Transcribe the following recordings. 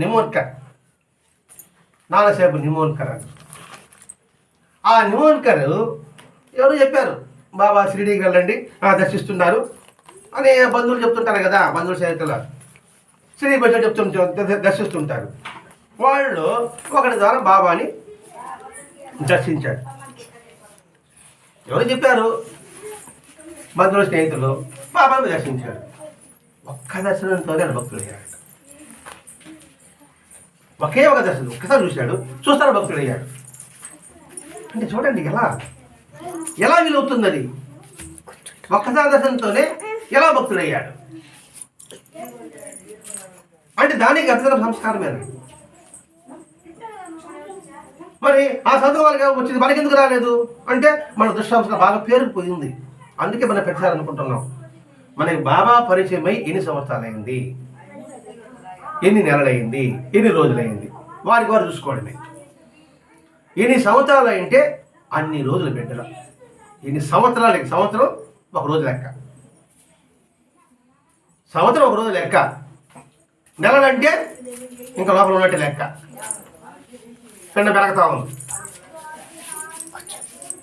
నిమోన్కర్. నానాసాహెబ్ నిమోన్కర్ అని. ఆ నిమోన్కర్ ఎవరు చెప్పారు? బాబా షిరిడీకి వెళ్ళండి ఆ, దర్శిస్తున్నారు అని బంధువులు చెప్తుంటారు కదా బంధువుల స్నేహితులు షిరిడి బయట చెప్తుంటారు దర్శిస్తుంటారు. వాళ్ళు ఒకటి ద్వారా బాబాని దర్శించాడు ఎవరు చెప్పారు? బంధువుల స్నేహితులు బాబాను దర్శించాడు ఒక్క దర్శనంతోనే భక్తులు భక్తుడయ్యాడు ఒకే ఒక దర్శనం ఒక్కసారి చూశాడు చూస్తాను భక్తుడయ్యాడు అంటే చూడండి ఎలా ఎలా వీలవుతుందని అది ఒక్కసారి దర్శనంతోనే ఎలా భక్తుడయ్యాడు అంటే దానికి అర్థం సంస్కారమేనా మరి ఆ చదువు వాళ్ళకి వచ్చింది మనకి ఎందుకు రాలేదు? అంటే మన దుష్టాంశం బాగా పేరుకుపోయింది. అందుకే మనం పెట్టాలనుకుంటున్నాం మనకి బాబా పరిచయమై ఎన్ని సంవత్సరాలైంది? ఎన్ని నెలలైంది? ఎన్ని రోజులైంది? వారికి వారు చూసుకోవడమే. ఎన్ని సంవత్సరాలు అంటే అన్ని రోజులు బిడ్డలు. ఎన్ని సంవత్సరాలు? సంవత్సరం? ఒక రోజు లెక్క. సంవత్సరం ఒక రోజు లెక్క. నెలలంటే ఇంకా లోపల ఉన్నట్టు లెక్క. పెండ పెరగతా ఉంది.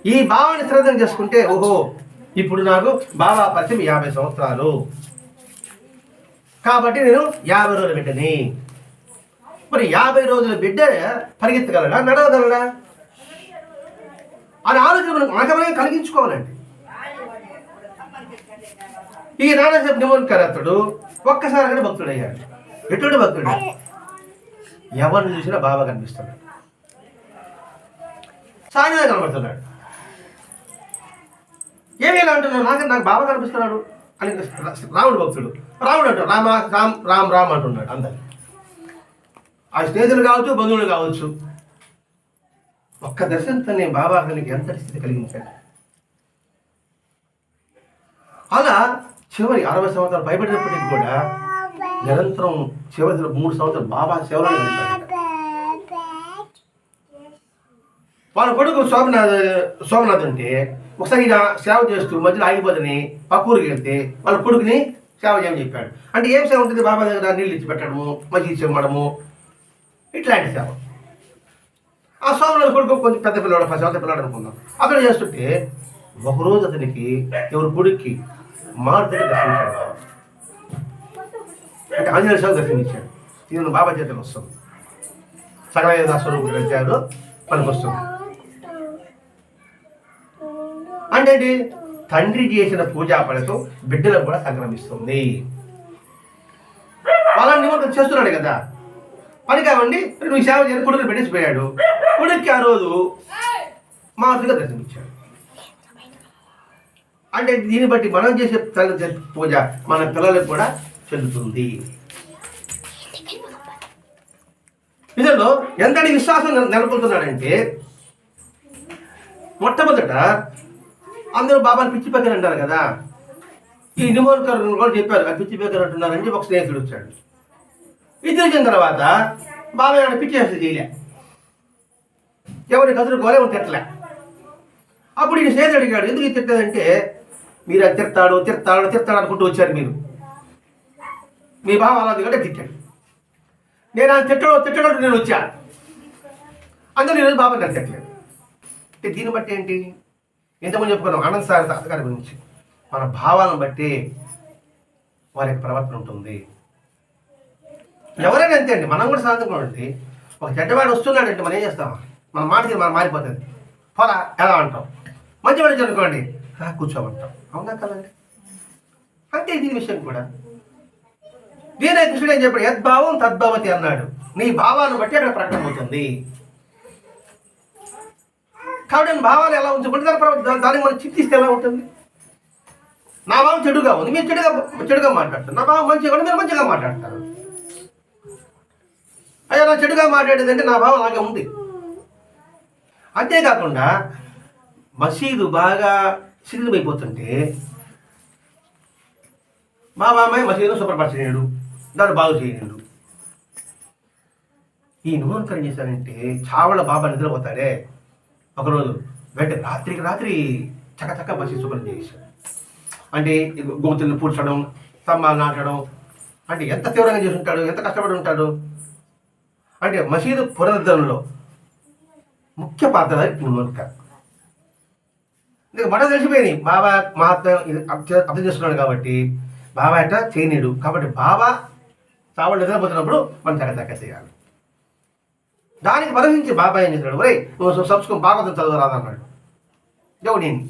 ఈ భావాన్ని శ్రద్ధం చేసుకుంటే ఓహో ఇప్పుడు నాకు బాబా పరిచయం యాభై సంవత్సరాలు. కాబట్టి నేను యాభై రోజుల బిడ్డని. మరి యాభై రోజుల బిడ్డ పరిగెత్తగలడా? నడవగలడా? అని ఆలోచన మనం మనకమే కలిగించుకోవాలండి. ఈ నానాసేపు నిమోన్కర్ అతడు భక్తుడు అయ్యాడు ఎటువంటి భక్తుడు? ఎవరిని చూసినా బాబా కనిపిస్తున్నాడు సాయంగా కనబడుతున్నాడు. ఏమి ఇలా అంటున్నాడు? నాకు నాకు బాబా కనిపిస్తున్నాడు? అని రాముడు భక్తుడు. రాముడు అంటాడు రామ రామ్ రామ్ రామ్ అంటున్నాడు అందరు. ఆ స్నేహితులు కావచ్చు బంధువులు కావచ్చు. ఒక్క దర్శనంతోనే బాబా అతనికి ఎంత స్థితి కలిగించాడు? అలా చివరి అరవై సంవత్సరాలు భయపడినప్పటికీ కూడా నిరంతరం చివరి మూడు సంవత్సరాలు బాబా సేవలో వాళ్ళ కొడుకు సోమనాథ్ సోమనాథ్ ఉంటే ఒకసారి ఈయన సేవ చేస్తూ మధ్యలో ఆగిపోదని పక్కూరికి వెళ్తే వాళ్ళ కొడుకుని సేవ చేయమని చెప్పాడు. అంటే ఏం సేవ ఉంటుంది? బాబా దగ్గర నీళ్ళు ఇచ్చి పెట్టడము మజ్జిగ ఇచ్చి ఇవ్వడము ఇట్లాంటి సేవ. ఆ సోమనాథ్ కొడుకు కొంచెం పెద్ద పిల్లవాడు పది సంవత్సరాల పిల్లవాడు అనుకుందాం. అక్కడ చేస్తుంటే ఒకరోజు అతనికి ఎవరి కొడుక్కి మారుతి దర్శించాడు అంటే ఆంజనేయ స్వామి దర్శనించాడు ఇది బాబా చేతులు వస్తుంది. సగలయ్య దాస్వరూపుడు వచ్చారు మనకు వస్తుంది. అంటే తండ్రి చేసిన పూజా ఫలితం బిడ్డలకు కూడా సంక్రమిస్తుంది. వాళ్ళని నిమగ్నం చేస్తున్నాడు కదా. పని కావండి మరి నువ్వు సేవ చేయని కొడుకుని పెట్టేసిపోయాడు కొడుక్కి ఆ రోజు మామూలుగా దర్శనమిచ్చాడు. అంటే దీన్ని బట్టి మనం చేసే తల్లి పూజ మన పిల్లలకు కూడా చెల్లుతుంది ఇందులో ఎంతటి విశ్వాసం నెలకొల్తున్నాడంటే మొట్టమొదట అందరూ బాబాని పిచ్చి పెక్కర్ అంటారు కదా. ఈ నిమోన్కర్ కూడా చెప్పారు కదా పిచ్చి పెక్కర్ అంటున్నారని ఒక స్నేహితుడు వచ్చాడు. ఇది తెలిసిన తర్వాత బాబా పిచ్చి చేస్తే చేయలే. ఎవరి కసురు గోలే తిట్టలే. అప్పుడు ఈయన స్నేహితుడు అడిగాడు ఎందుకు ఇది తిట్టదంటే? మీరు అది తిడతాడు తిడతాడు తిడతాడు అనుకుంటూ వచ్చారు మీరు. మీ బావ అలా కంటే తిట్టాడు. నేను ఆయన తిట్టడం తిట్టడం నేను వచ్చా. అందులో ఈరోజు బాబా నన్ను తిట్టలేదు. దీన్ని బట్టి ఏంటి? ఇంతకుముందు చెప్పుకున్నాం ఆనంద్ సార్ తాతగారి గురించి. మన భావాలను బట్టి వారి యొక్క ప్రవర్తన ఉంటుంది. ఎవరైనా అంతే అండి మనం కూడా సాధంగా ఉండి ఒక చెడ్డవాడు వస్తున్నాడంటే మనం ఏం చేస్తాం? మన మాట మనం మారిపోతుంది. పోరా ఎలా అంటాం? మంచివాడు అనుకోండి చదువుకోండి కూర్చోమంటాం. అవునా కదండి అంతే దీని విషయం కూడా. దీనే కృష్ణుడు ఏం చెప్పాడు? యద్భావం తద్భవతి అన్నాడు. నీ భావాన్ని బట్టి అక్కడ ప్రకటన అవుతుంది. కాబట్టి నేను భావాలు ఎలా ఉంచుకుంటే దాని ప్రభావం- దానికి మనం చింతిస్తే ఎలా ఉంటుంది? నా భావం చెడుగా ఉంది. మీరు చెడుగా చెడుగా మాట్లాడతారు. నా భావం మంచిగా ఉంది. మీరు మంచిగా మాట్లాడతారు. అయ్యా నా చెడుగా మాట్లాడేదంటే నా భావం అలాగే ఉంది. అంతేకాకుండా మసీదు బాగా శిథిలమైపోతుంటే మా మామయ్య మసీదును శుభ్రపరచలేడు. దాన్ని బాగు చేయలేడు. ఈ నూనెకరం చేశారంటే చావల బాబా నిద్రపోతాడే. ఒకరోజు వెంట రాత్రికి రాత్రి చకచక మసీదు శుభ్రం చేశాడు అంటే గోతులను పూడ్చడం స్తంభాలు నాటడం అంటే ఎంత తీవ్రంగా చేసి ఉంటాడు ఎంత కష్టపడి ఉంటాడు? అంటే మసీదు పునరుద్ధరణలో ముఖ్య పాత్ర మునక ఇంకా మనం తెలిసిపోయింది. బాబా మహాత్మ అర్థం చేస్తున్నాడు కాబట్టి బాబా అట్ట చేయనీడు. కాబట్టి బాబా చావడం నిద్రపోతున్నప్పుడు మనం తగ్గ చేయాలి. దానికి పరమించి బాబాయ్ ఏం చేశాడు? ఒరే నువ్వు సంస్కృతం భాగవతం చదువురాదు అన్నాడు. దేవుడు నేను.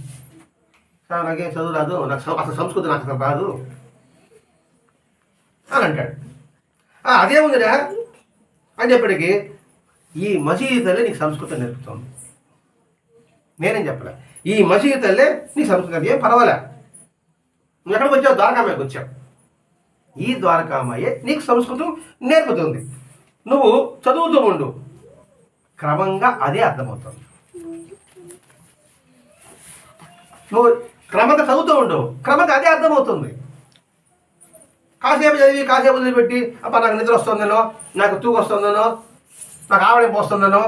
సార్ నాకేం చదువు రాదు నాకు అసలు సంస్కృతి నాకు రాదు అని అంటాడు. అదే అదేముందిరా అని చెప్పడికి ఈ మసీదు తల్లి నీకు సంస్కృతం నేర్పుతుంది. నేనేం చెప్పలే. ఈ మసీదు తల్లే నీ సంస్కృతం ఏం పర్వాలే. నువ్వు ఎక్కడికి వచ్చావు? ద్వారకామాయకు వచ్చావు. ఈ ద్వారకామాయే నీకు సంస్కృతం నేర్పుతుంది. నువ్వు చదువుతూ ఉండు. క్రమంగా అదే అర్థమవుతుంది. నువ్వు క్రమంగా చదువుతూ ఉండవు క్రమంగా అదే అర్థమవుతుంది. కాసేపు చదివి కాసేపు వదిలిపెట్టి అప్ప నాకు నిద్ర వస్తుందనో నాకు తూగు వస్తుందనో నాకు ఆవడం పోస్తుందనో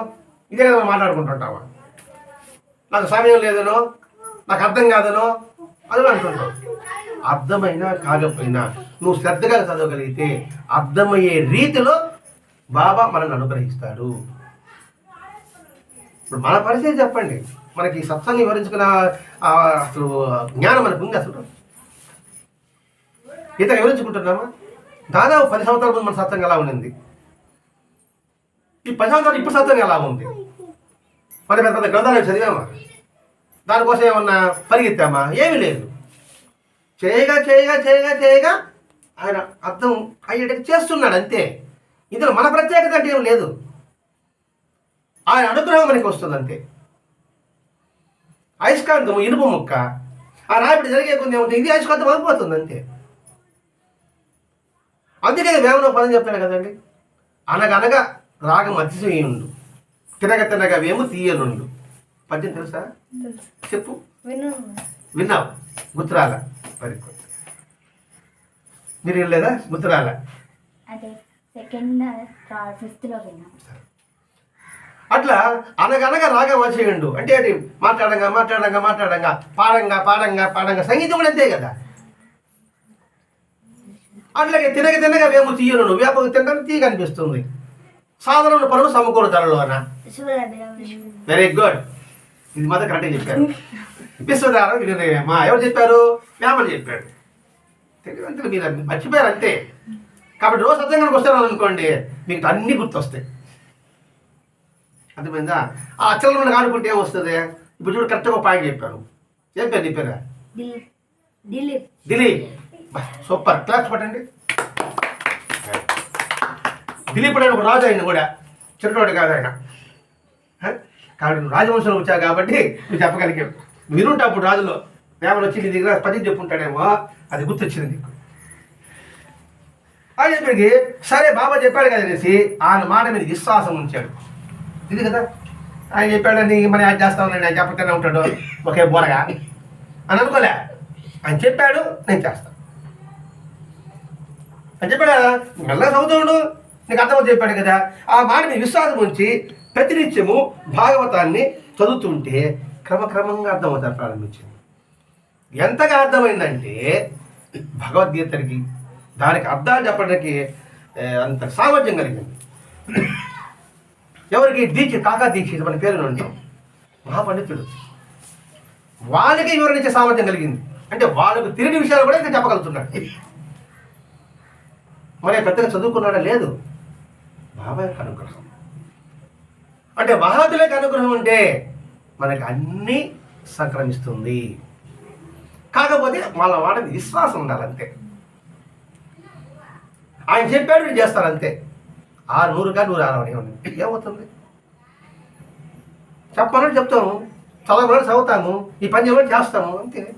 ఇదే కదా మాట్లాడుకుంటుంటావా నాకు సమయం లేదనో నాకు అర్థం కాదనో అది అంటుంటావు అర్థమైనా కాకపోయినా నువ్వు శ్రద్ధగా చదవగలిగితే అర్థమయ్యే రీతిలో బాబా మనల్ని అనుగ్రహిస్తాడు. ఇప్పుడు మన పరిస్థితి చెప్పండి. మనకి సత్సంగం వివరించుకున్న అసలు జ్ఞానం మనకు ఉంది అసలు. ఇంత వివరించుకుంటున్నామా? దాదాపు పది సంవత్సరాల ముందు మన సత్సంగం ఎలా ఉండింది? ఈ పది సంవత్సరాలు ఇప్పుడు సత్సంగం ఎలా ఉంది? మరి పెద్ద పెద్ద గ్రంథాలు చదివామా? దానికోసం ఏమన్నా పరిగెత్తామా? ఏమీ లేదు. చేయగా చేయగా చేయగా చేయగా ఆయన అర్థం అయ్యేటట్టు చేస్తున్నాడు అంతే. ఇందులో మన ప్రత్యేకత అంటే ఏం లేదు. ఆయన అనుగ్రహం మనకి వస్తుంది అంతే అయస్కాంతం ఇనుప ముక్క. ఆ రాపిడి జరిగే కొన్ని ఏముంటుంది ఇది అయస్కాంతం అయిపోతుంది అంతే అందుకే వేమన పదం చెప్తాడు కదండి? అనగనగా రాగం అతిశయుండు. తినగ తినగ వేము తీయనుండు. పద్యం తెలుసా? చెప్పు. విన్నావు. గుర్తురాల వెరీ గుడ్ మీరు వినలేదా? గుర్తురాల అదే సెకండ్ విన్నాను. అట్లా అనగనగా రాగా వచ్చేయండు అంటే అది మాట్లాడంగా మాట్లాడంగా మాట్లాడంగా పాడంగా పాడంగా పాడంగా. సంగీతం కూడా అంతే కదా. అట్లాగే తినగ తినగా వేము తీయను వేప తినడానికి తీగ అనిపిస్తుంది. సాధారణ పనులు సమకూరు అన్న. వెరీ గుడ్ ఇది మాత్రం కరెక్ట్గా చెప్పారు. విశ్వదారం వినయమా? ఎవరు చెప్పారు? వేమని చెప్పాడు. తెలియదు మీరు మర్చిపోయారు అంతే. కాబట్టి రోజు సత్యంగానికి వస్తారు అనుకోండి మీకు అన్ని గుర్తొస్తాయి. అర్థమైందా? ఆ అచ్చలను ఆడుకుంటే ఏమొస్తుంది ఇప్పుడు చూడు కరెక్ట్గా ఒక పాయింట్ చెప్పాను ఏం పేరు నీ పేరా? దిలీప్. సూపర్. క్లాస్ పట్టండి. దిలీప్ అని ఒక రాజు ఆయన కూడా. చిన్నవాడు కాదు ఆయన? కాబట్టి నువ్వు రాజవంశంలో వచ్చావు కాబట్టి నువ్వు చెప్పగలిగావు. వినుంటా అప్పుడు రాజులో. వేమలు వచ్చి నీ దగ్గర పద్యం చెప్పుంటాడేమో అది గుర్తొచ్చింది నీకు. అని చెప్పేసి సరే బాబా చెప్పాడు కదా అనేసి ఆయన మాట మీద విశ్వాసం ఉంచాడు. ఇది కదా. ఆయన చెప్పాడని మరి యాడ్ చేస్తా ఉన్నాడు ఆయన చెప్పకనే ఉంటాడు. ఒకే బోరగా అని అనుకోలే. ఆయన చెప్పాడు నేను చేస్తాను అని చెప్పాడు కదా చదువుతాడు నీకు అర్థమవుతుంది చెప్పాడు కదా. ఆ మాట మీద విశ్వాసం ఉంచి ప్రతినిత్యము భాగవతాన్ని చదువుతుంటే క్రమక్రమంగా అర్థమవుతారు ప్రారంభించింది. ఎంతగా అర్థమైందంటే భగవద్గీతకి దానికి అర్థాలు చెప్పడానికి అంత సామర్థ్యం కలిగింది. ఎవరికి దీక్ష కాకా దీక్షిత మన పేరు ఉంటాం. మహాపండితుడు. వాళ్ళకి వివరించే సామర్థ్యం కలిగింది. అంటే వాళ్ళకు తిరిగి విషయాలు కూడా ఇంకా చెప్పగలుగుతున్నాడు మరి పెద్దగా చదువుకున్నాడా? లేదు. బాబాయ్ యొక్క అనుగ్రహం. అంటే మహాతులకి అనుగ్రహం ఉంటే మనకి అన్నీ సంక్రమిస్తుంది. కాకపోతే వాళ్ళ వాడిని విశ్వాసం ఉండాలంతే. ఆయన చెప్పాడు నేను అంతే. ఆరు నూరుగా నూరు అరవై ఏమవుతుంది? చెప్పమని చెప్తాము. చదవమని చదువుతాము. ఈ పని చేయమని చేస్తాము. అంతే.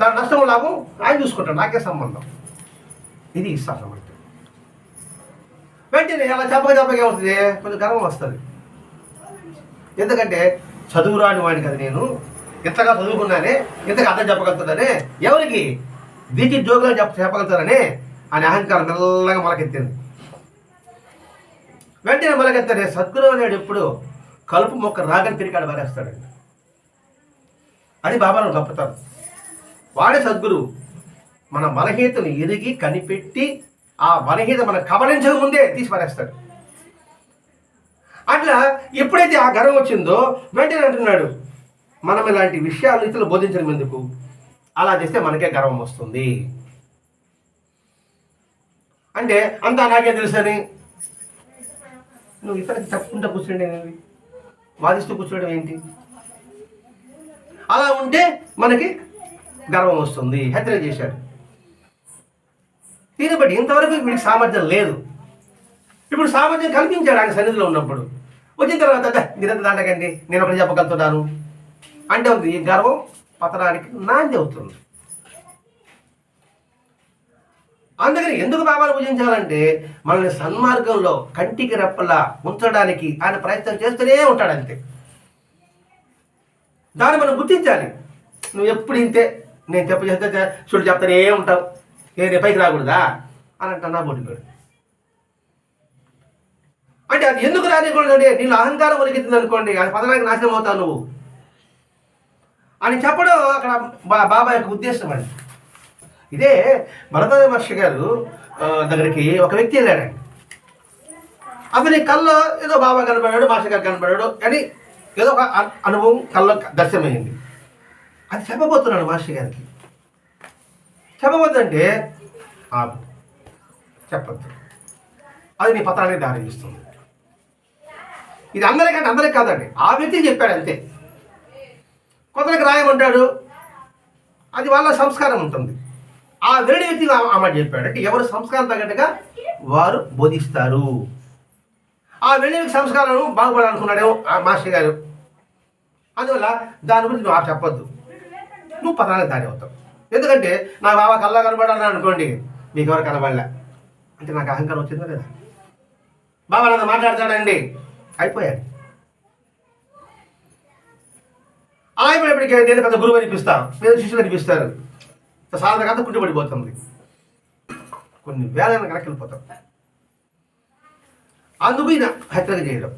దాని నష్టం లాభం ఆయన చూసుకుంటాడు. నాకే సంబంధం. ఇది విశ్వాసం అంటే. వెంటనే అలా చెప్పక చెప్పక ఏమవుతుంది? కొంచెం గర్వం వస్తుంది. ఎందుకంటే చదువు రాని వాడిని కదా నేను. ఇంతగా చదువుకున్నానే ఇంతగా అర్థం చెప్పగలుగుతానే ఎవరికి? దీచి జోగులు చెప్ప చెప్పగలుగుతారని అని అహంకారం మెల్లగా మొలకెత్తింది. వెంటనే మొలకెత్తానే సద్గురు అనేడు ఎప్పుడు కలుపు మొక్క రాగని పిరికాడు పారేస్తాడండి అది బాబాను గొప్పతారు వాడే సద్గురు మన బలహీతను ఎరిగి కనిపెట్టి ఆ బలహీత మనం కబలించక ముందే తీసి పారేస్తాడు. అట్లా ఎప్పుడైతే ఆ గర్వం వచ్చిందో వెంటనే అంటున్నాడు మనం ఇలాంటి విషయాలు ఇతరులు బోధించడం ఎందుకు? అలా చేస్తే మనకే గర్వం వస్తుంది. అంటే అంతా నాకే తెలుసని నువ్వు ఇతరులకు తప్పుకుంటా కూర్చుండే వాదిస్తూ కూర్చోవడం ఏంటి? అలా ఉంటే మనకి గర్వం వస్తుంది హెచ్చరిక చేశాడు. దీన్ని బట్టి ఇంతవరకు వీడికి సామర్థ్యం లేదు. ఇప్పుడు సామర్థ్యం కల్పించాడు ఆయన సన్నిధిలో ఉన్నప్పుడు. వచ్చిన తర్వాత "దా, దాటకండి నేను ఒకటి చెప్పగలుగుతున్నాను. అంటే ఉంది ఈ గర్వం పతనానికి నాంది అవుతుంది. అందుకని ఎందుకు బాబాను పూజించాలంటే మనల్ని సన్మార్గంలో కంటికి రెప్పలా ఉంచడానికి ఆయన ప్రయత్నం చేస్తూనే ఉంటాడు అంతే దాన్ని మనం గుర్తించాలి. నువ్వు ఎప్పుడు ఇంతే నేను చెప్ప చేస్తే చూడు చెప్తానే ఉంటావు. నేను పైకి రాకూడదా? అని అంటున్నా బొడ్డుగాడు అంటే అది ఎందుకు రానికూడదు అంటే నీళ్ళు అహంకారం ఒలికింది అనుకోండి అది పదనానికి నాశనం అవుతావు నువ్వు. అని చెప్పడం అక్కడ బా బాబా యొక్క ఉద్దేశం అండి ఇదే భరత మహర్షి గారు దగ్గరికి ఒక వ్యక్తి వెళ్ళాడండి. అతని కళ్ళ ఏదో బాబా కనబడాడు మాస్టర్ గారు కనబడాడు అని ఏదో ఒక అనుభవం కళ్ళ దర్శనమైంది. అది చెప్పబోతున్నాడు మాస్టర్ గారికి. చెప్పబోద్దంటే ఆపు చెప్పద్దు. అది నీ పత్రానికి దారి తీస్తుంది ఇది అందరికంటే అందరికి కాదండి ఆ వ్యక్తి చెప్పాడు అంతే. కొందరికి రాయమంటాడు అది వాళ్ళ సంస్కారం ఉంటుంది. ఆ వేడి వ్యక్తి ఆ- మాట చెప్పాడు. అంటే ఎవరు సంస్కారం తగ్గట్టుగా వారు బోధిస్తారు. ఆ వెళ్ళి వ్యక్తి సంస్కారం బాగుపడాలనుకున్నాడేమో ఆ మాస్టర్ గారు. అందువల్ల దాని గురించి నువ్వు ఆ చెప్పొద్దు. నువ్వు పతనానికి దాని అవుతావు. ఎందుకంటే నా బాబా కల్లా కనబడాలని అనుకోండి మీకు ఎవరు కనబడలే. అంటే నాకు అహంకారం వచ్చిందా లేదా? బాబా నాతో మాట్లాడతాడండి. అయిపోయాడు. అలా అయిపోయినప్పటికీ నేను పెద్ద గురువు అనిపిస్తాను మీరు శిష్యులు అనిపిస్తారు. సాధన కథ కుంటుపడిపోతుంది కొన్ని వేల కనుక వెళ్ళిపోతాం అందుకు హత్యలు చేయడం.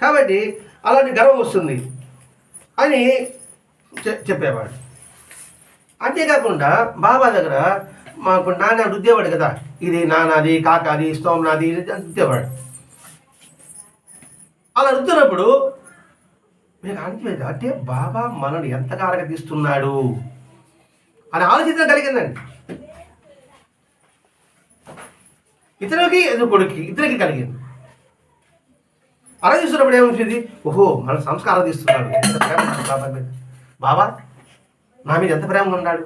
కాబట్టి అలాంటి గర్వం వస్తుంది అని చె- చెప్పేవాడు. అంతేకాకుండా బాబా దగ్గర మాకు నాన్న రుద్దేవాడు కదా ఇది నానాది కాకాది స్తోమనాది రుద్దేవాడు అలా రుద్దినప్పుడు మీకు అనిపించదు అంటే బాబా మనల్ని ఎంత కారక తీస్తున్నాడు? అని ఆలోచించడం కలిగిందండి. ఇతరులకి ఎదుర్కొడుకి ఇద్దరికి కలిగింది. అరగిస్తున్నప్పుడు ఏమవుతుంది ఓహో మన సంస్కారం తీస్తున్నాడు ఎంత ప్రేమ బాబా మీద బాబా నా మీద ఎంత ప్రేమ ఉన్నాడు?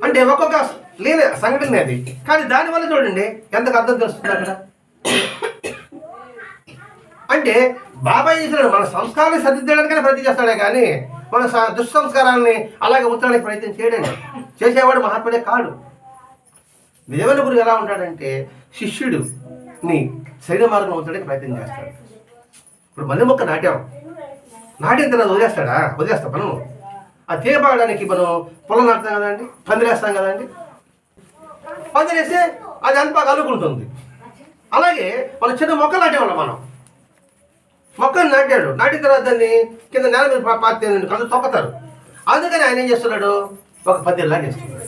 అంటే ఒక్కొక్క లేని సంఘటన అది. కానీ దానివల్ల చూడండి ఎంతకు అర్థం తెలుస్తుంది అక్కడ? అంటే బాబాయ్ చేసినాడు మన సంస్కారాన్ని సరిదిద్దడానికైనా ప్రతి చేస్తాడే కానీ మన స- దుస్సంస్కారాన్ని అలాగే ఉంచడానికి ప్రయత్నం చేయడండి. చేసేవాడు మహాత్ముడే కాడు. నిజమైన గురువు ఎలా ఉంటాడంటే శిష్యుడు నీ శరీర మార్గం ఉంచడానికి ప్రయత్నం చేస్తాడు. ఇప్పుడు మల్లె మొక్క నాటాం. నాటిన తర్వాత వదిలేస్తాడా? వదిలేస్తాం మనం ఆ తీగబాగడానికి మనం పొలం నాటుతాం కదండి పందిరేస్తాం కదండి. పందిరేస్తే అది అంతా కలుగుంటుంది అలాగే మన చిన్న మొక్క నాటేవాళ్ళం మనం. మొక్కలు నాటాడు. నాటిన తర్వాత దాన్ని కింద నేల మీద పా- కళ్ళు తొక్కతారు. అందుకని ఆయన ఏం చేస్తున్నాడు? ఒక పందిరిలా చేస్తున్నాడు.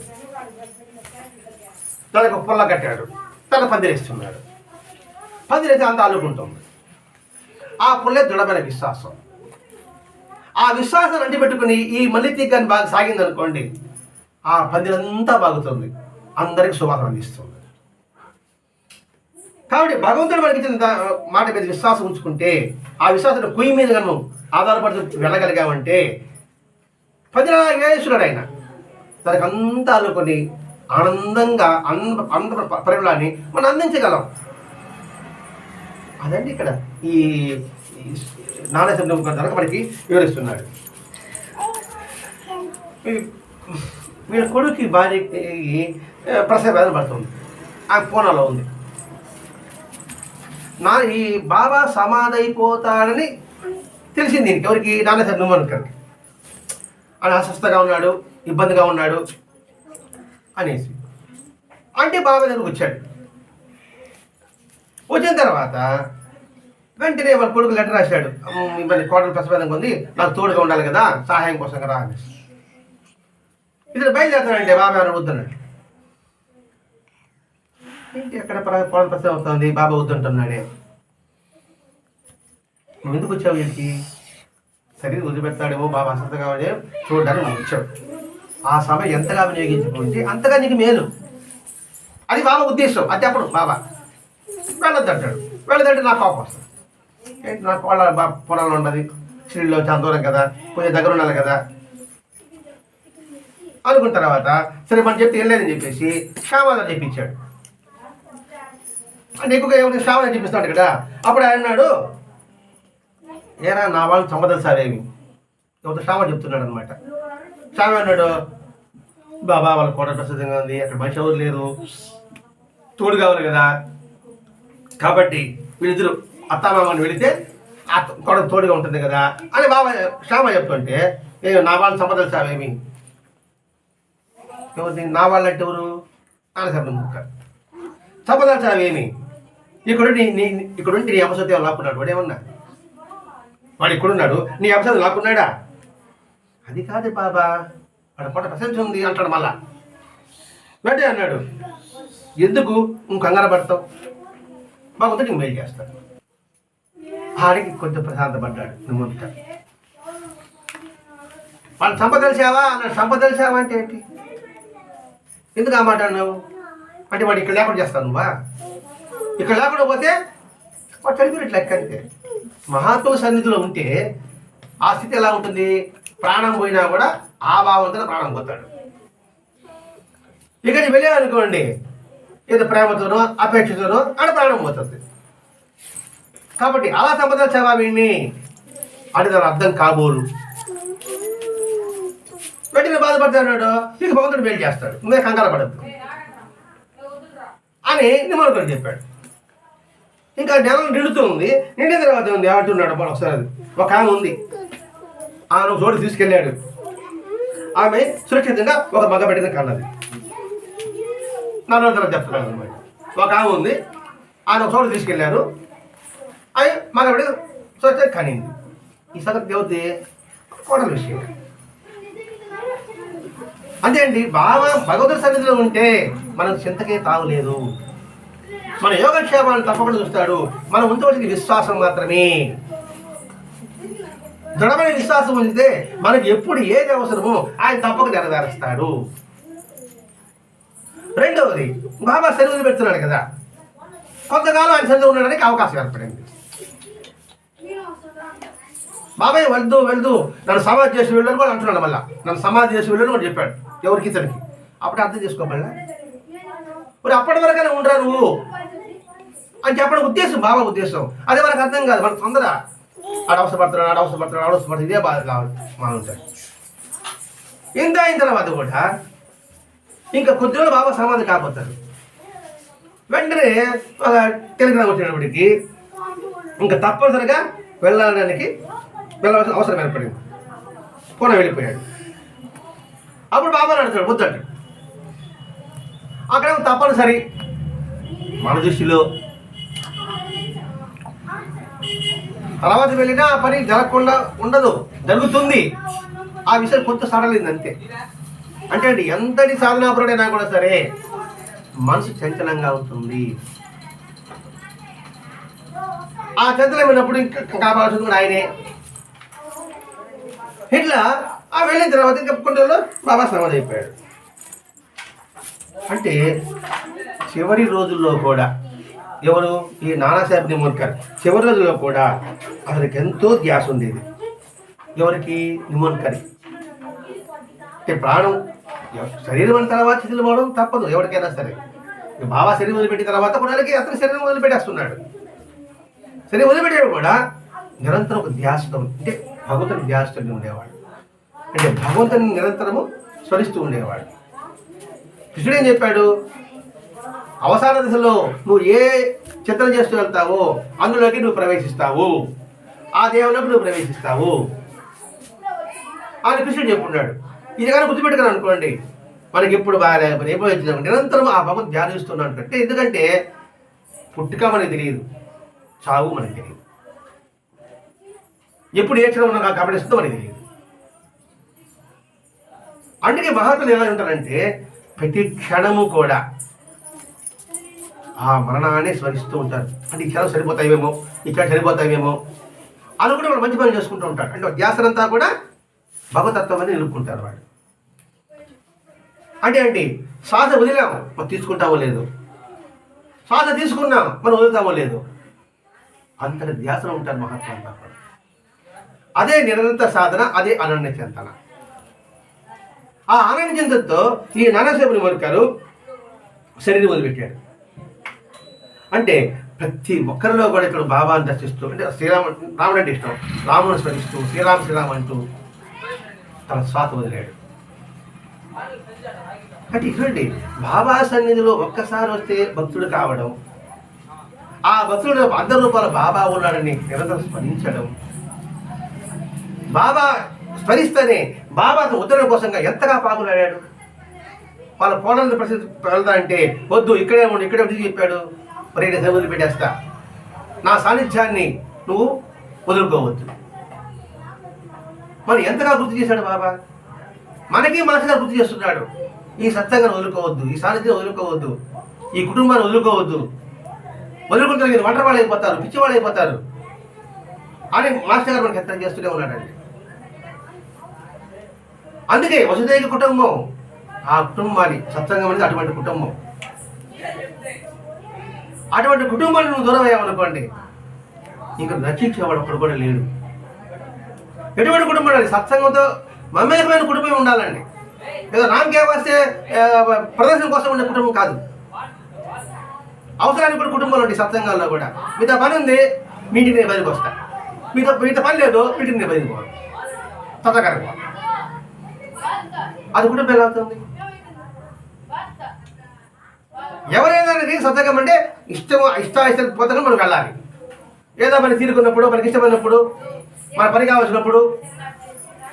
దానికి ఒక పుల్ల కట్టాడు. తన పందిరేస్తున్నాడు పందిరేస్తే అంత అల్లుకుంటుంది. ఆ పుల్లే దృఢమైన విశ్వాసం. ఆ విశ్వాసాన్ని అంటిపెట్టుకుని ఈ మల్లి తీగని బాగా సాగిందనుకోండి ఆ పందిరంతా బాగుతుంది. అందరికి సువాసన అందిస్తుంది. కాబట్టి భగవంతుడు మనకి ఇచ్చిన మాట మీద విశ్వాసం ఉంచుకుంటే ఆ విశ్వాసం కుయ్యి మీద మనం ఆధారపడుతూ వెళ్ళగలిగామంటే పది ఆయన దానికి అంతా అల్లుకొని ఆనందంగా అంద అంద పరిమళాన్ని మనం అందించగలం. అదండి ఇక్కడ ఈ ఈ నాణ్యశబ్దం కనుక మనకి వివరిస్తున్నాడు. వీళ్ళ కొడుకు భార్యకి ప్రసవ వేదన పడుతుంది. ఆ కోణలో ఉంది. నా ఈ బాబా సమాధైపోతాడని తెలిసింది దీనికి. ఎవరికి? నాన్న నువ్వనుకరికి అని అస్వస్థగా ఉన్నాడు ఇబ్బందిగా ఉన్నాడు అనేసి. అంటే బాబా దగ్గరకు వచ్చాడు. వచ్చిన తర్వాత వెంటనే వాళ్ళ కొడుకు లెటర్ రాశాడు. ఇబ్బంది కోటలు ప్రసవేదంగా ఉంది. నాకు తోడుగా ఉండాలి కదా సహాయం కోసం కదా అని ఇతను బయలుదేరుతాడంటే బాబా అని వద్దన్నాడు. ఎక్కడ ప్ర- పొలం ప్రశ్న అవుతుంది? బాబా వద్దుంటున్నాడే. నువ్వు ఎందుకు వచ్చావు వీడికి? శరీరం వదిలిపెడతాడేమో బాబా అసలు కావాలే. చూడడానికి నువ్వు వచ్చావు. ఆ సమయం ఎంతగా వినియోగించుకుంటే అంతగా నీకు మేలు. అది బాబా ఉద్దేశం. అది అప్పుడు బాబా. వెళ్ళొద్దంటాడు. వెళ్ళదంటే నా కోపం వస్తుంది. ఏంటి నాకు వాళ్ళ పొలాలు ఉండదు షిరిడిలో చాలా దూరం కదా. కొంచెం దగ్గర ఉండాలి కదా. అనుకున్న తర్వాత సరే మనం చెప్తే వెళ్ళలేదని చెప్పేసి శ్యామాధం చెప్పించాడు. అంటే ఎక్కువగా ఏమైనా శ్యామాధం చెప్పిస్తాడు కదా అప్పుడు ఆయన అన్నాడు ఏరా నా వాళ్ళని చంపదలు సారేమి ఎవరితో శ్యామ చెప్తున్నాడు అనమాట శ్యామ అన్నాడు బాబా వాళ్ళ కోట ప్రసిద్ధంగా ఉంది అక్కడ మనిషి ఎవరు లేరు. తోడు కావాలి కదా. కాబట్టి వీళ్ళిద్దరు అత్తామామని వెళితే ఆ కొడుకు తోడుగా ఉంటుంది కదా. అని బాబా శామ చెప్తుంటే నేను నా వాళ్ళు సంపదలు సావేమి నా వాళ్ళంటే ఎవరు? నాన్నశబ్దం ముక్క సంపదలు సావేమి ఇక్కడ నీ నీ ఇక్కడ ఉంటే నీ అవసరం లాక్కున్నాడు వాడు ఏమన్నా? వాడు ఇక్కడున్నాడు నీ అవసరం లాక్కున్నాడా? అది కాదు బాబా వాడు పొట్ట ప్రశంస ఉంది అంటాడు మళ్ళా. వెంటనే అన్నాడు ఎందుకు? నువ్వు కంగారు పడతావు. బాగుంటే నీకు మెయిల్ చేస్తాడు. ఆడికి కొంచెం ప్రశాంతపడ్డాడు నువ్వు వాళ్ళు సంపద తెలిసావా? అన్నాడు. సంపద తెలిసావా అంటే ఏంటి? ఎందుకు ఆ మాట అన్నావు? అంటే వాడు ఇక్కడ లేకుండా చేస్తాను నువ్వా? ఇక్కడ లేకుండా పోతే వాడు చనిపోయినట్లు లెక్క అంతే మహాత్ముల సన్నిధిలో ఉంటే ఆ స్థితి ఎలా ఉంటుంది? ప్రాణం పోయినా కూడా ఆ భావంతో ప్రాణం పోతాడు. ఇక్కడికి వెళ్ళామనుకోండి ఏదో ప్రేమతోనో అపేక్షతోనో ఆడ ప్రాణం పోతుంది. కాబట్టి అలా సంపదించావా వీడిని అని దాని అర్థం కాబోలు. వెంటనే బాధపడతాడు నీకు భగవంతుడు మేలు చేస్తాడు. నువ్వే కంగారు పడద్దు. అని నిమ్మలకొని చెప్పాడు. ఇంకా నెల నిండుతూ ఉంది. నిండిన తర్వాత ఉంది అంటున్నాడు మన ఒకసారి అది. ఒక ఆమె ఉంది. ఆమె చోటు తీసుకెళ్ళాడు. ఆమె సురక్షితంగా ఒక మగ పెట్టిన కన్నది. నన్ను తర్వాత చెప్తున్నాను అనమాట ఒక ఆమె ఉంది. ఆయన ఒక చోటు తీసుకెళ్ళారు. అవి మగ బిడ్డ సురక్షితంగా కనింది. ఈ సంగతి అవుతే కోడల విషయం. అంతే అండి బాగా భగవద్ సన్నిధిలో ఉంటే మనకు చింతకే తావులేదు మన యోగక్షేమాన్ని తప్పకుండా చూస్తాడు. మనం ఉంచవలసిన విశ్వాసం మాత్రమే. దృఢమైన విశ్వాసం ఉంచితే మనకి ఎప్పుడు ఏది అవసరమో ఆయన తప్పక నెరవేరుస్తాడు. రెండవది బాబా సెలవులు పెడుతున్నాడు కదా. కొంతకాలం ఆయన సెలవు ఉండడానికి అవకాశం ఏర్పడింది. బాబాయ్ వెళ్దు వెళ్దు నన్ను సమాధి చేసి వెళ్ళని కూడా అంటున్నాడు మళ్ళా. నన్ను సమాధి చేసి వెళ్ళని కూడా చెప్పాడు ఎవరికి ఇతనికి. అప్పుడు అర్థం చేసుకోమల్లా మరి అప్పటి వరకైనా ఉండరా నువ్వు? అని చెప్పడం ఉద్దేశం బాబా ఉద్దేశం. అదే మనకు అర్థం కాదు. మనకు తొందర అడవసపడుతున్నాడు అడవసపడుతున్నాడు అడవసపడుతుంది ఇదే బాధ కావాలి మనం ఉంటాడు ఇంత అయిన తర్వాత కూడా ఇంకా కొద్ది రోజులు బాబా సమాధి కాకపోతారు. వెంటనే ఒక టెలిగ్రామ్ వచ్చినప్పటికీ ఇంకా తప్పనిసరిగా వెళ్ళడానికి వెళ్ళవలసిన అవసరం ఏర్పడింది. పూర్ణ వెళ్ళిపోయాడు. అప్పుడు బాబా అడుగుతాడు వద్దంటాడు అక్కడ తప్పనిసరి మన దృష్టిలో తర్వాత వెళ్ళినా ఆ పని జరగకుండా ఉండదు జరుగుతుంది. ఆ విషయం కొంత సడలింది అంతే. అంటే అండి ఎంతటి సాధనాపరుడైనా కూడా సరే మనసు చంచలంగా ఉంటుంది. ఆ చంచలమైనప్పుడు ఇంకా కాపాల్సింది కూడా ఆయనే. ఇట్లా ఆ వెళ్ళిన తర్వాత ఇంకా కొండలో బాబా సమాధి అయిపోయాడు. అంటే చివరి రోజుల్లో కూడా ఎవరు? ఈ నానాసాహెబ్ నిమోన్కర్ చివరి రోజుల్లో కూడా అతనికి ఎంతో ధ్యాస ఉండేది. ఎవరికి? నిమోన్కర్ అంటే ప్రాణం శరీరం అయిన తర్వాత శిథిలం అవడం తప్పదు ఎవరికైనా సరే. బాబా శరీరం వదిలిపెట్టిన తర్వాత కొన్నాళ్ళకి అతని శరీరం వదిలిపెట్టేస్తున్నాడు. శరీరం వదిలిపెట్టాడు కూడా నిరంతరం ఒక ధ్యాసతో అంటే భగవంతుని ధ్యాసతో ఉండేవాడు. అంటే భగవంతుని నిరంతరము స్మరిస్తూ ఉండేవాడు. కృష్ణుడు ఏం చెప్పాడు? అవసాన దశలో నువ్వు ఏ చిత్రం చేస్తూ వెళ్తావో అందులోకి నువ్వు ప్రవేశిస్తావు. ఆ దేవులోకి నువ్వు ప్రవేశిస్తావు. అని కృష్ణుడు చెప్పున్నాడు. ఇది కానీ గుర్తుపెట్టుకుని అనుకోండి మనకి ఎప్పుడు బాగా ఎప్పుడు నిరంతరం ఆ భగవత్ ధ్యానిస్తున్నాను అంటే ఎందుకంటే పుట్టుక మనకి తెలియదు చావు మనకి తెలియదు. ఎప్పుడు ఏ క్షణం నాకు గమనిస్తుందో మనకి తెలియదు. అందుకే మహాత్ములు ఎలా ఉంటారంటే ప్రతి క్షణము కూడా ఆ మరణాన్ని స్మరిస్తూ ఉంటారు. అంటే ఇక్కడ సరిపోతాయేమో ఇక్కడ సరిపోతాయేమో కూడా వాడు మంచి పని చేసుకుంటూ ఉంటాడు అంటే ధ్యాసనంతా కూడా భగవతత్వం అని నిలుపుకుంటారు వాడు అంటే అండి శ్వాస వదిలాము మనం తీసుకుంటామో లేదు. శ్వాస తీసుకున్నాం మనం వదులుతామో లేదు. అంతటి ధ్యాసలో ఉంటారు మహాత్మా కూడా అదే నిరంతర సాధన అదే అనన్య చింతన. ఆ అనన్య చింతనతో ఈ నానాసేపుని వరకారు శరీరం వదిలిపెట్టాడు అంటే ప్రతి ఒక్కరిలో కూడా ఇక్కడ బాబాను దర్శిస్తూ అంటే శ్రీరామ రాముడు అంటే ఇష్టం. రాముడు స్మరిస్తూ శ్రీరామ శ్రీరామ అంటూ తన శ్వాత వదిలాడు. అంటే ఇటువంటి బాబా సన్నిధిలో ఒక్కసారి వస్తే భక్తుడు కావడం ఆ భక్తుడు అర్ధ రూపాయల బాబా ఉన్నాడని నిరంతరం స్మరించడం బాబా స్మరిస్తేనే బాబాతో ఉద్దరణ కోసంగా ఎంతగా పాకులాడాడు వాళ్ళ కోడలను ప్రసిద్ధి వెళ్తా అంటే వద్దు ఇక్కడే ఉండి ఇక్కడే ఉండి చెప్పాడు. మరి నేను వదిలిపెట్టేస్తా. నా సాన్నిధ్యాన్ని నువ్వు వదులుకోవద్దు. మరి ఎంతగా గుర్తు చేశాడు బాబా? మనకి మనసుగా గుర్తు చేస్తున్నాడు. ఈ సత్సంగాన్ని వదులుకోవద్దు ఈ సాన్నిధ్యం వదులుకోవద్దు ఈ కుటుంబాన్ని వదులుకోవద్దు. వదులుకుంటే మీరు ఒంటరి వాళ్ళు అయిపోతారు పిచ్చి అయిపోతారు. అని మాస్టర్ గారు మనకి హెచ్చరిక చేస్తూనే ఉన్నాడండి. అందుకే వసుదైక కుటుంబం ఆ కుటుంబాన్ని సత్సంగం అనేది అటువంటి కుటుంబం. అటువంటి కుటుంబాన్ని నువ్వు దూరం అయ్యావనుకోండి ఇంకా రక్షించేవాడు ఒకడు కూడా లేడు. ఎటువంటి కుటుంబం అండి సత్సంగంతో మమేకమైన కుటుంబం ఉండాలండి. ఏదో నామకే వస్తే ప్రదర్శన కోసం ఉండే కుటుంబం కాదు. అవసరానికి కూడా కుటుంబాలు ఉంటాయి సత్సంగాల్లో కూడా. మీతో పని ఉంది మీ ఇంటికి నేను బయటకు వస్తా. మీతో మీతో పని లేదు మీ ఇంటికి నేను బయటకు పోవాలి. సత్సంగానికి అది కుటుంబం ఎలా అవుతుంది? ఎవరైనా సంతకం అంటే ఇష్టం ఇష్ట పోతకం పోతే మనం వెళ్ళాలి. ఏదో మనకి తీరుకున్నప్పుడు మనకి ఇష్టమైనప్పుడు మన పని కావాల్సినప్పుడు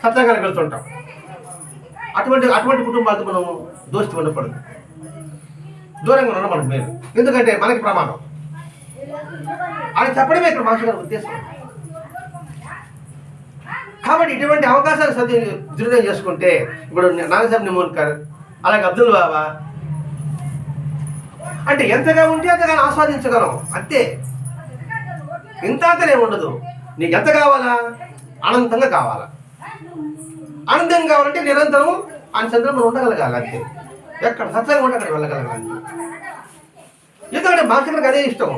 సత్సంగానికి వెళ్తుంటాం. అటువంటి అటువంటి కుటుంబాలతో మనం దోస్తి ఉండకూడదు. దూరంగా ఉండడం మనకు మేలు. ఎందుకంటే మనకి ప్రమాదం. అని చెప్పడమే ఇక్కడ మాస్టర్ గారి ఉద్దేశం. కాబట్టి ఇటువంటి అవకాశాలు సద్వినియోగం చేసుకుంటే ఇప్పుడు నాగసాబ్ నిమోన్కర్ అలాగే అబ్దుల్ బాబా అంటే ఎంతగా ఉంటే అంతగానో ఆస్వాదించగలం అంతే. ఇంత అంతనే ఉండదు. నీకు ఎంత కావాలా? అనంతంగా కావాలా. ఆనందం కావాలంటే నిరంతరం అనుసంధానం మనం ఉండగలగాలి అంతే. ఎక్కడ సత్సంగం ఉంటే అక్కడ వెళ్ళగలగాలి ఎందుకంటే మాస్టర్ అదే ఇష్టం.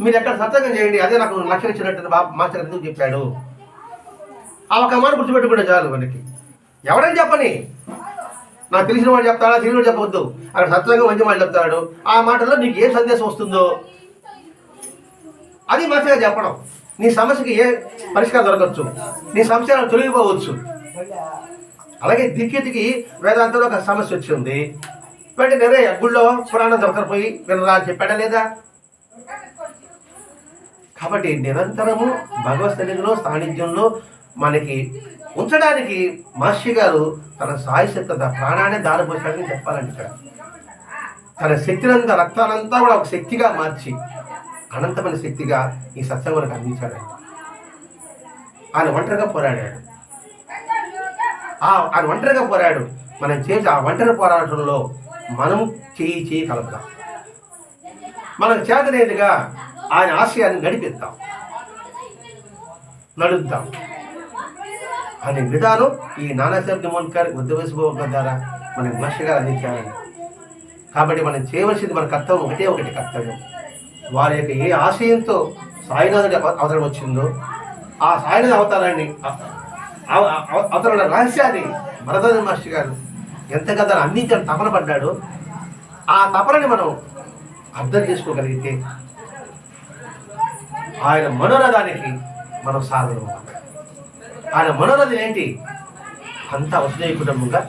మీరు ఎక్కడ సత్సంగం చేయండి అదే నాకు లక్ష్యం ఇచ్చినట్టు బాబు మాస్టర్ ఎందుకు చెప్పాడు? ఆ ఒక మాట గుర్తుపెట్టుకుంటే చాలు మనకి. ఎవరైనా చెప్పని నాకు తెలిసిన వాడు చెప్తాడా? తెలియని వాడు చెప్పవద్దు. అక్కడ సత్సంగం మంచి వాడు చెప్తాడు. ఆ మాటలో నీకు ఏ సందేశం వస్తుందో? అది మంచిగా చెప్పడం. నీ సమస్యకి ఏ పరిష్కారం దొరకవచ్చు నీ సమస్య తొలగిపోవచ్చు. అలాగే దిక్కెతికి వేదాంతంలో ఒక సమస్య వచ్చింది. వెంటనే రే గుళ్ళో పురాణం దొరకపోయి వినరా చెప్పాడా లేదా? కాబట్టి నిరంతరము భగవత్ సన్నిధిలో సాన్నిధ్యంలో మనకి ఉంచడానికి మహర్షి గారు తన సాయశక్తి తన ప్రాణాన్ని దారిపోసాడని చెప్పాలండి ఇక్కడ. తన శక్తినంతా రక్తానంతా కూడా ఒక శక్తిగా మార్చి అనంతమైన శక్తిగా ఈ సత్సంగులకు అందించాడు ఆయన ఒంటరిగా పోరాడాడు. ఆ ఆయన ఒంటరిగా పోరాడు. మనం చేసి ఆ ఒంటరి పోరాటంలో మనం చేయి చేయి కలుపుదాం. మనం చేతనేదిగా ఆయన ఆశయాన్ని నడిపిద్దాం. నడుద్దాం. అనే విధానం ఈ నానాసాహెబ్ నిమోన్కర్ ఉద్యమశిబోగ ద్వారా మనకి మహర్షి అందించారండి. కాబట్టి మనం చేయవలసింది మన కర్తవ్యం ఒకటే ఒకటి కర్తవ్యం. వారి యొక్క ఏ ఆశయంతో సాయినాథుడి అవతరం వచ్చిందో ఆ సాయినాథ అవతారాన్ని అవతరణ రహస్యాన్ని భరద్వాజ మహర్షి గారు ఎంతగా దాన్ని అందించాలని తపన పడ్డాడో ఆ తపనని మనం అర్థం చేసుకోగలిగితే ఆయన మనోరథానికి మనం సాధన ఆయన మనోరథం ఏంటి? అంత వసుదేవి కుటుంబంగా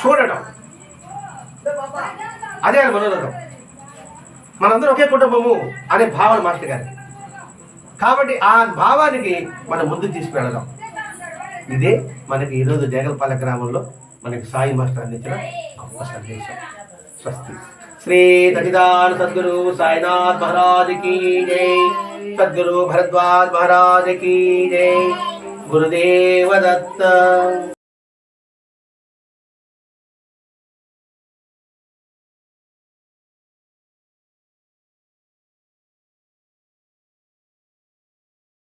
చూడటం. అదే ఆయన మనోరథం. మనందరం ఒకే కుటుంబము అనే భావన మాస్టర్ గారికి కాబట్టి ఆ భావానికి మనం ముందుకు తీసుకువెళ్ళడం ఇదే మనకి ఈరోజు జగల్పాల గ్రామంలో మనకి సాయి మాస్టర్ అందించిన గొప్ప సందేశం. స్వస్తి. శ్రీ తటిదాన సద్గురు సాయినాథ్ మహారాజ్ కీ జై. సద్గురు భరద్వాజ్ మహారాజ్ కీ జై. गुरुदेव दत्त